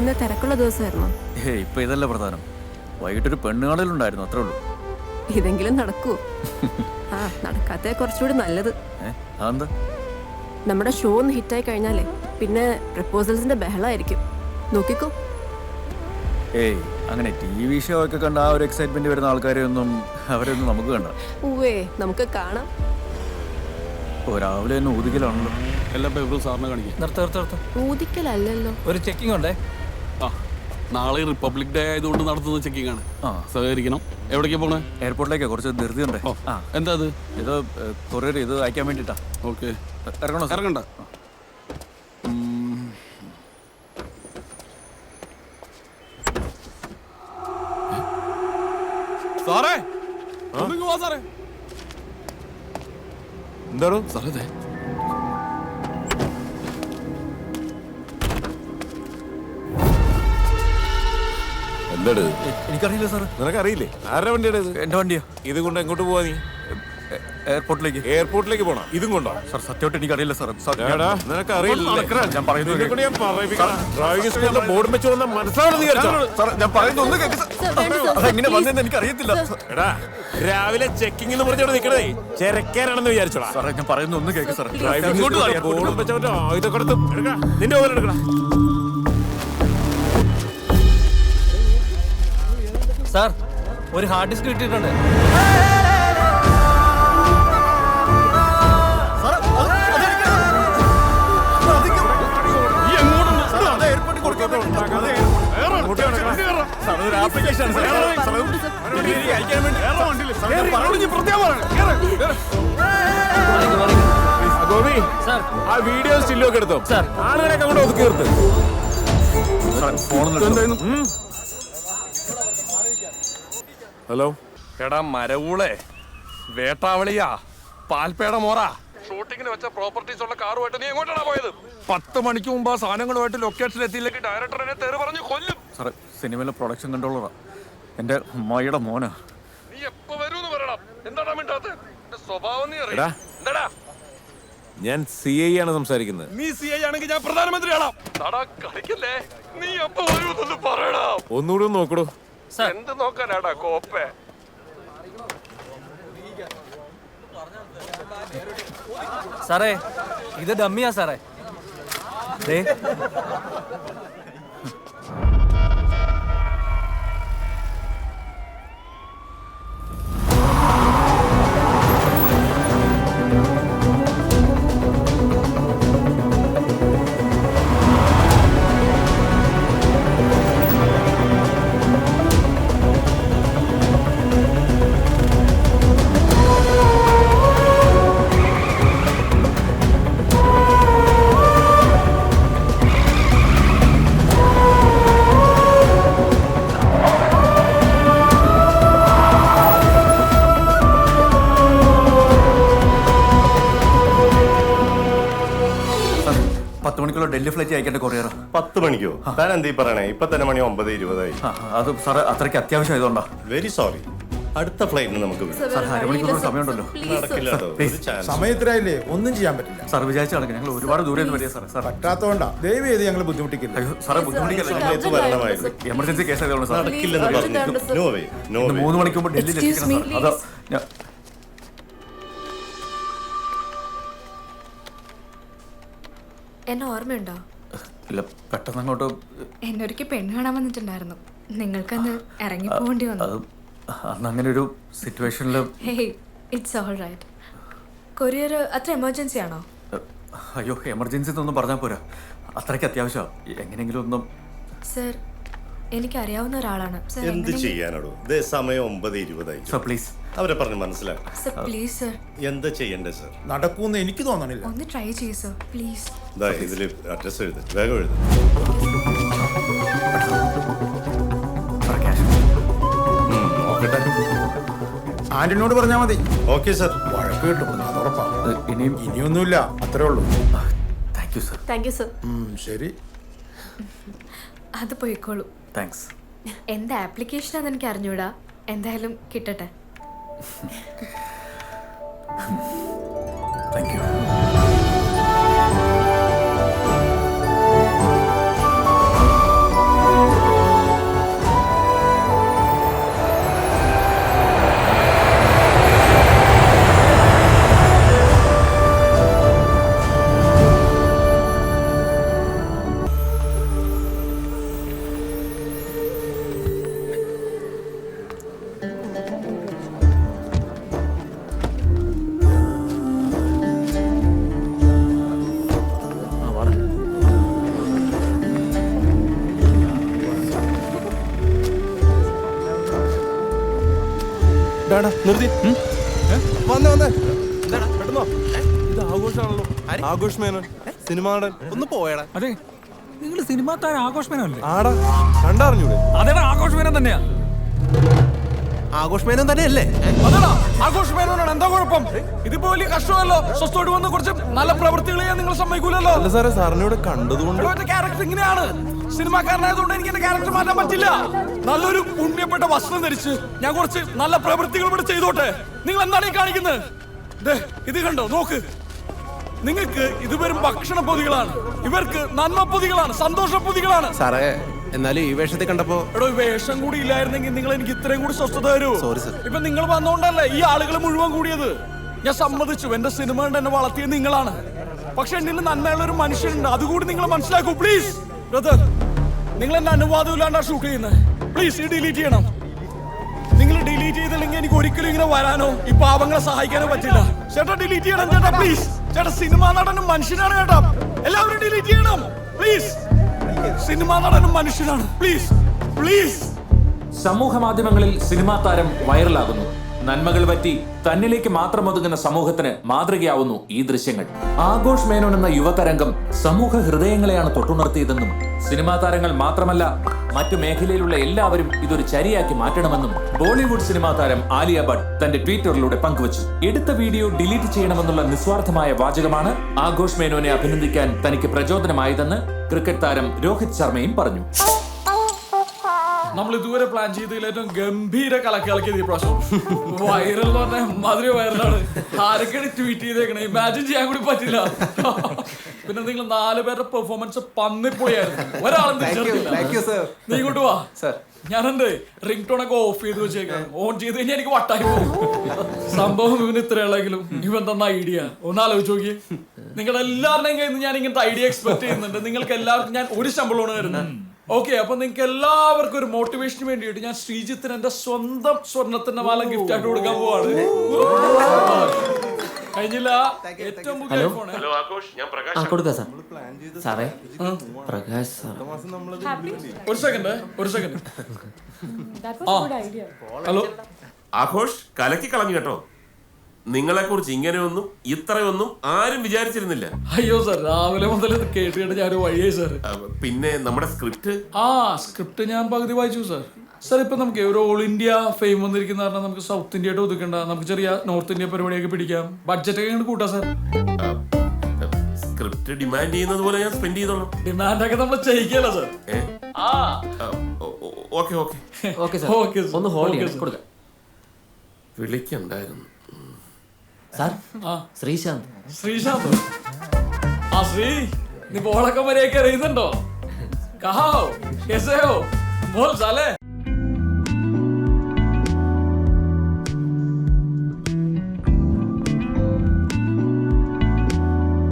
ഇന്ന് തിരക്കുള്ള ദിവസമായിരുന്നു. ഇപ്പൊ ഇതല്ല പ്രധാനം. വൈകിട്ടൊരു പെണ്ണുകാണലുണ്ടായിരുന്നു അത്രേ ഉള്ളൂ. ഇതെങ്കിലും നടക്കൂ. ആ നടക്കാത്ത കുറച്ചുകൂടി നല്ലത്. അതെന്താ? നമ്മുടെ ഷോ ഒന്ന് ഹിറ്റായി കഴിഞ്ഞാലേ പിന്നെ പ്രപ്പോസൽസിന്റെ ബഹളമായിരിക്കും. നോക്കിക്കോ. ഏയ് അങ്ങനെ ടി വി ഷോ ഒക്കെ കണ്ട ആ ഒരു എക്സൈറ്റ്മെന്റ് വരുന്ന ആൾക്കാരെ ഒന്നും അവരൊന്നും നമുക്ക് കണ്ട. ഉവേ നമുക്ക് കാണാം. ഓ രാവിലെ തന്നെ ഊതിക്കലാണല്ലോ എല്ലാം പേപ്പറും സാറിനെ കാണിക്കാം. നിർത്ത നിർത്ത നിർത്ത. ഊതിക്കലല്ലല്ലോ. ഒരു ചെക്കിംഗ് ഉണ്ടേ? നാളെ റിപ്പബ്ലിക് ഡേ ആയതുകൊണ്ട് നടത്തുന്ന ചെക്കിംഗ് ആണ് സഹകരിക്കണം. എവിടേക്കാ പോണേ? എയർപോർട്ടിലേക്ക് കുറച്ച് ധൃതി ഉണ്ട് എന്താ അത്? ഇത് കൊറിയർ ഇത് അയക്കാൻ വേണ്ടിട്ടാ. ഓക്കെ. ഇറങ്ങണോ? ഇറങ്ങണ്ട. സാറേ സാറേ. എന്താണോ? സാറേ എന്താട് എനിക്കറിയില്ല സാർ നിനക്കറിയില്ലേ? ആരുടെ വണ്ടിയുടെ ഇത്? എന്റെ വണ്ടിയാ. ഇത് കൊണ്ട് എങ്ങോട്ട് പോവാ നീ? എയർപോർട്ടിലേക്ക്. എയർപോർട്ടിലേക്ക് പോണം? ഇതും കൊണ്ടോ? സാർ സത്യമായിട്ട് എനിക്കറിയില്ല സാർ സാർ നിനക്ക് അറിയില്ല ഞാൻ പറയുന്നത് ബോർഡ് വെച്ച് വന്ന മനസ്സിലാവണം നീ വിചാരിച്ചോ? സാർ ഞാൻ പറയുന്നത് ഒന്ന് അതെങ്ങനെ. വന്നെന്ന് എനിക്കറിയത്തില്ല. എടാ രാവിലെ ചെക്കിംഗ് എന്ന് പറഞ്ഞോട് നിക്കണേ ചെരക്കാനാണെന്ന് വിചാരിച്ചോടാ. സാറേ ഞാൻ പറയുന്നത് ഒന്ന് കേൾക്ക് സാർ. ഡ്രൈവിംഗ് ബോർഡ് വെച്ചവന്റെ ആയുധം കൊടുത്ത് എടുക്കാം നിന്റെ ഓരോ എടുക്കണം സാർ ഒരു ഹാർഡ് ഡിസ്ക് കിട്ടിയിട്ടുണ്ട്. ഗോപി സാർ. ആ വീഡിയോ സ്റ്റില്ലൊക്കെ എടുത്തോ? സാർ. ആളുകളൊക്കെ അങ്ങോട്ട് ഒതുക്കി നിർത്ത്. ഹലോ എടാ മരവൂളെ വേട്ടാവളിയാ പാൽപേട മോറ. ഷൂട്ടിങ്ങിന് വെച്ച പ്രോപ്പർട്ടീസ് ഉള്ള കാറുമായിട്ട് നീ എങ്ങോട്ടാണ് പോയത്? പത്ത് മണിക്ക് മുമ്പ് ആ സാധനങ്ങളുമായിട്ട് ലൊക്കേഷനിൽ എത്തിയില്ലെങ്കിൽ ഡയറക്ടർ എന്നെ തെറി പറഞ്ഞു കൊല്ലും. സാറേ സിനിമയിലെ പ്രൊഡക്ഷൻ കൺട്രോളറാ എന്റെ അമ്മായിയുടെ മോനാ. നീ എപ്പോ വരൂന്ന് പറയണം എന്താടാ മിണ്ടാത്ത? സ്വഭാവം നീ അറിയാ. എന്താടാ? ഞാൻ സി ഐ ആണ് സംസാരിക്കുന്നത്. നീ സി ഐ ആണെങ്കിൽ ഞാൻ പ്രധാനമന്ത്രിയാണോ കളിക്കല്ലേ? നീ എപ്പോ വരൂന്നൊന്ന് പറയടാ. ഒന്നുകൂടി ഒന്ന് നോക്കടോ എന്ത് നോക്കാനാടാ കോപ്പേ? സാറേ ഇത് ഡമ്മിയാ സാറേ. പത്ത് ഡൽഹി ഫ്ലൈറ്റ് അയക്കേണ്ട കൊറിയർ പത്ത് മണിക്കോ? താൻ എന്തീ പറയണേ? ഇപ്പൊ തന്നെ മണി ഒമ്പത് ഇരുപതായി. ആ അത് സാറ് അത്രയ്ക്ക് അത്യാവശ്യം ആയതുകൊണ്ടാ. വെരി സോറി അടുത്ത ഫ്ലൈറ്റിന് നമുക്ക് അരമണിക്കൂർ സമയമുണ്ടല്ലോ. സമയത്തിലായില്ലേ ഒന്നും ചെയ്യാൻ പറ്റില്ല. സാർ വിചാരിച്ച കണക്ക് ഞങ്ങൾ ഒരുപാട് ദൂരെ നിന്ന് വരിക സാറേ സാർ പറ്റാത്തതുകൊണ്ടാ. ദൈവം ചെയ്ത് ഞങ്ങൾ ബുദ്ധിമുട്ടിക്കില്ല. അയ്യോ സാറേ ബുദ്ധിമുട്ടിക്കല്ല? എമർജൻസി കേസ് ആയതുകൊണ്ട് സാർ നടക്കില്ലെന്ന് പറഞ്ഞു മൂന്ന് മണിക്ക് മുമ്പ് ഡൽഹിയിൽ എത്തിക്കണം സാർ അതാ എന്നെ ഓർമ്മയുണ്ടോ? ഇല്ല പെട്ടെന്ന് അങ്ങോട്ട് എന്നെ ഒരിക്കൽ പെണ്ണ് കാണാൻ വന്നിട്ടുണ്ടായിരുന്നു. നിങ്ങൾക്കന്ന് ഇറങ്ങി പോകേണ്ടി വന്നു. അന്ന് അങ്ങനെ ഒരു സിറ്റുവേഷനിൽ hey it's all right courier അത്ര എമർജൻസി ആണോ? അയ്യോ എമർജൻസി എന്നൊന്നും പറഞ്ഞാൽ പോരാ. അത്രയ്ക്ക് അത്യാവശ്യമാണ് എങ്ങനെയെങ്കിലും ഒന്നും സർ എനിക്കറിയാവുന്ന ഒരാളാണ്. സർ എന്ത് എങ്ങനെ ചെയ്യാനടോ? ഇതേ സമയം ഒമ്പത് ഇരുപതായി സർ പ്ലീസ്. അവരെ പറഞ്ഞ് മനസ്സിലാക്കാം സർ പ്ലീസ് സർ. എന്താ ചെയ്യണ്ടേ സർ? നടക്കൂന്ന് എനിക്ക് തോന്നണില്ല. ഒന്ന് ട്രൈ ചെയ്യൂ സർ. പ്ലീസ്. ഇതാ ഇതിൽ അഡ്രസ് എഴുതി. വേഗം എഴുതി. ആന്റണിയോട് പറഞ്ഞാ മതി. Okay sir. വഴക്ക് കിട്ടും. അത് ഉറപ്പാ ഇനിയും ഇനിയൊന്നുമില്ല. അത്രേ ഉള്ളൂ. Thank you sir. Thank you sir. ഉം, ശരി. അത് പോയിക്കോളൂ. താങ്ക്സ് എന്താ ആപ്ലിക്കേഷനാന്ന് എനിക്ക് അറിഞ്ഞൂടാ? എന്തായാലും കിട്ടട്ടെ. താങ്ക് യു നിർത്തി. വന്ന് വന്ന്. പെട്ടെന്നോ. ഇത് ആഘോഷമാണല്ലോ. ആഘോഷ് മേനോൻ. സിനിമ നടൻ ഒന്ന് പോയടാ. അതെ നിങ്ങൾ സിനിമാ താരം ആഘോഷമേനല്ലേ ആടാ കണ്ടറിഞ്ഞൂടെ? അതേടാ ആഘോഷമേനൻ തന്നെയാ. ആഘോഷ് മേനോൻ തന്നെയല്ലേ? അതാടാ ആഘോഷ് മേനോനാണ് എന്താ കുഴപ്പം? ഇതിപ്പോ വലിയ കഷ്ടമല്ലോ. സ്വസ്ഥോട് വന്ന് കുറച്ച് നല്ല പ്രവൃത്തികൾ ചെയ്യാൻ നിങ്ങൾ സമ്മതിക്കൂലല്ലോ. അല്ല സാറേ സാറിനോട് കണ്ടതുകൊണ്ട് ക്യാരക്ടർ ഇങ്ങനെയാണ്. സിനിമാക്കാരനായതുകൊണ്ട് എനിക്ക് എന്റെ ക്യാരക്ടർ മാറ്റാൻ പറ്റില്ല. നല്ലൊരു പുണ്യപ്പെട്ട വസ്ത്രം ധരിച്ച് ഞാൻ കുറച്ച് നല്ല പ്രവൃത്തികൾ ഇവിടെ ചെയ്തോട്ടെ. നിങ്ങൾ എന്താണ് ഈ കാണിക്കുന്നത്? ഇത് കണ്ടോ? നോക്ക്. നിങ്ങൾക്ക് ഇത് വെറും ഭക്ഷണ പൊതികളാണ്. ഇവർക്ക് നന്മ പൊതികളാണ് സന്തോഷ പൊതികളാണ്. സാറേ എന്നാലും ഈ വേഷത്തിൽ കണ്ടപ്പോ എടോ വേഷം കൂടി ഇല്ലായിരുന്നെങ്കിൽ നിങ്ങൾ എനിക്ക് ഇത്രയും കൂടി സ്വസ്ഥത തരൂ. സോറി സർ ഇപ്പൊ നിങ്ങൾ വന്നോണ്ടല്ലേ ഈ ആളുകൾ മുഴുവൻ കൂടിയത്? ഞാൻ സമ്മതിച്ചു. എന്റെ സിനിമ കൊണ്ട് എന്നെ വളർത്തിയത് നിങ്ങളാണ്. പക്ഷെ എന്നിൽ നന്മയുള്ള ഒരു മനുഷ്യനുണ്ട്. അതുകൂടി നിങ്ങൾ മനസ്സിലാക്കൂ പ്ലീസ് ബ്രദർ നിങ്ങൾ എന്റെ അനുവാദം ഇല്ലാണ്ടാ ഷൂട്ട് ചെയ്യുന്നത് പ്ലീസ് ഡിലീറ്റ് ചെയ്യണം. നിങ്ങൾ ഡിലീറ്റ് ചെയ്തില്ലെങ്കിൽ എനിക്ക് ഒരിക്കലും ഇങ്ങനെ വരാനോ ഈ പാവങ്ങളെ സഹായിക്കാനോ പറ്റില്ല. ചേട്ടാ ഡിലീറ്റ് ചെയ്യണം ചേട്ടാ പ്ലീസ് ചേട്ടാ സിനിമാ നടനും മനുഷ്യനാണ് ചേട്ടാ. എല്ലാവരും ഡിലീറ്റ് ചെയ്യണം. പ്ലീസ് സിനിമാ നടനും മനുഷ്യനാണ്. പ്ലീസ് പ്ലീസ് സമൂഹ മാധ്യമങ്ങളിൽ സിനിമാ താരം വൈറലാകുന്നു നന്മകൾ പറ്റി തന്നിലേക്ക് മാത്രം ഒതുങ്ങുന്ന സമൂഹത്തിന് മാതൃകയാവുന്നു ഈ ദൃശ്യങ്ങൾ. ആഘോഷ് മേനോൻ എന്ന യുവതരംഗം സമൂഹ ഹൃദയങ്ങളെയാണ് തൊട്ടുണർത്തിയതെന്നും സിനിമാ താരങ്ങൾ മാത്രമല്ല മറ്റു മേഖലയിലുള്ള എല്ലാവരും ഇതൊരു ചരിയാക്കി മാറ്റണമെന്നും ബോളിവുഡ് സിനിമാ താരം ആലിയ ഭട്ട് തന്റെ ട്വിറ്ററിലൂടെ പങ്കുവച്ചു. എടുത്ത വീഡിയോ ഡിലീറ്റ് ചെയ്യണമെന്നുള്ള നിസ്വാർത്ഥമായ വാചകമാണ് ആഘോഷ് മേനോനെ അഭിനന്ദിക്കാൻ തനിക്ക് പ്രചോദനമായതെന്ന് ക്രിക്കറ്റ് താരം രോഹിത് ശർമ്മയും പറഞ്ഞു. നമ്മൾ ഇതുവരെ പ്ലാൻ ചെയ്തതിൽ ഏറ്റവും ഗംഭീര കലക്കിളക്കിയത് ഈ പ്രാവശ്യം. വൈറൽ എന്ന് പറഞ്ഞാൽ മാതിരി വൈറലാണ് ആരൊക്കെയാണ് ട്വീറ്റ് ചെയ്തേക്കണേ? ഇമാജിൻ ചെയ്യാൻ കൂടി പറ്റില്ല. പിന്നെ നിങ്ങൾ നാല് പേരുടെ പെർഫോമൻസ് പന്നിപ്പൊളിയായിരുന്നു. ഒരാളും തിരിച്ചറിയില്ല നീ ഇങ്ങോട്ട് വാ. ഞാനെന്ത് റിംഗ് ടോൺ ഒക്കെ ഓഫ് ചെയ്ത് വെച്ചേക്കാം ഓൺ ചെയ്ത് കഴിഞ്ഞാൽ എനിക്ക് വട്ടായി പോകും. സംഭവം ഇവന് ഇത്രയുള്ളെങ്കിലും ഇവൻ തന്ന ഐഡിയ ഒന്ന് ആലോചിച്ച് നോക്കി നിങ്ങൾ എല്ലാവരുടെയും കയ്യിൽ നിന്ന് ഞാൻ ഇങ്ങനത്തെ ഐഡിയ എക്സ്പെക്ട് ചെയ്യുന്നുണ്ട്. നിങ്ങൾക്ക് എല്ലാവർക്കും ഞാൻ ഒരു ശമ്പളമാണ് വരുന്നത് ഓക്കെ അപ്പൊ നിങ്ങൾക്ക് എല്ലാവർക്കും ഒരു മോട്ടിവേഷന് വേണ്ടിയിട്ട് ഞാൻ ശ്രീജിത്തിന് എന്റെ സ്വന്തം സ്വർണത്തിന്റെ മാല ഗിഫ്റ്റ് ആയിട്ട് കൊടുക്കാൻ പോവാണ്. കഴിഞ്ഞില്ല? ഏറ്റവും പുതിയ ഐഫോൺ കൊടുക്കാം സാർ. സാറേ. പ്രകാശ് സാർ ഒരു സെക്കൻഡ് ഒരു സെക്കൻഡ് ഹലോ ആഘോഷ് കലക്കി കളഞ്ഞു കേട്ടോ. നിങ്ങളെ കുറിച്ച് ഇങ്ങനെയൊന്നും ഇത്രയൊന്നും ആരും വിചാരിച്ചിരുന്നില്ല. അയ്യോ സാർ രാവിലെ മുതൽ ഇത് കേട്ട് കേട്ട് ഞാൻ വഴിയായി സാർ. പിന്നെ നമ്മുടെ സ്ക്രിപ്റ്റ്? ആ സ്ക്രിപ്റ്റ് ഞാൻ പകുതി വായിച്ചു സാർ. സാർ ഇപ്പൊ നമുക്ക് ഒരു ഓൾ ഇന്ത്യ ഫെയിം വന്നിരിക്കുന്ന കാരണം നമുക്ക് സൗത്ത് ഇന്ത്യ ആയിട്ട് ഒതുക്കണ്ട. നമുക്ക് ചെറിയ നോർത്ത് ഇന്ത്യ പരിപാടിയൊക്കെ പിടിക്കാം. ബഡ്ജറ്റ് ഒക്കെ കൂട്ടാ സാർ. സ്ക്രിപ്റ്റ് ഡിമാൻഡ് ചെയ്യുന്നത് പോലെ ഞാൻ സ്പെൻഡ് ചെയ്തോളാം. ഡിമാൻഡ് ഒക്കെ നമ്മൾ ചെയ്യിക്കല്ലോ സാർ? ആ. Okay okay. Okay sir. Okay ഒന്ന് ഹോൾഡ്. കൊടുക്കാം. വിളിക്കണ്ടായിരുന്നു. സാർ ആ. ശ്രീശാന്ത്. ശ്രീശാന്ത്. ആ ശ്രീ നീ ബോളൊക്കെ മര്യാദയ്ക്ക് അറിയുന്നുണ്ടോ കഹാവോ? കേസോ ബോൾ സാലേ?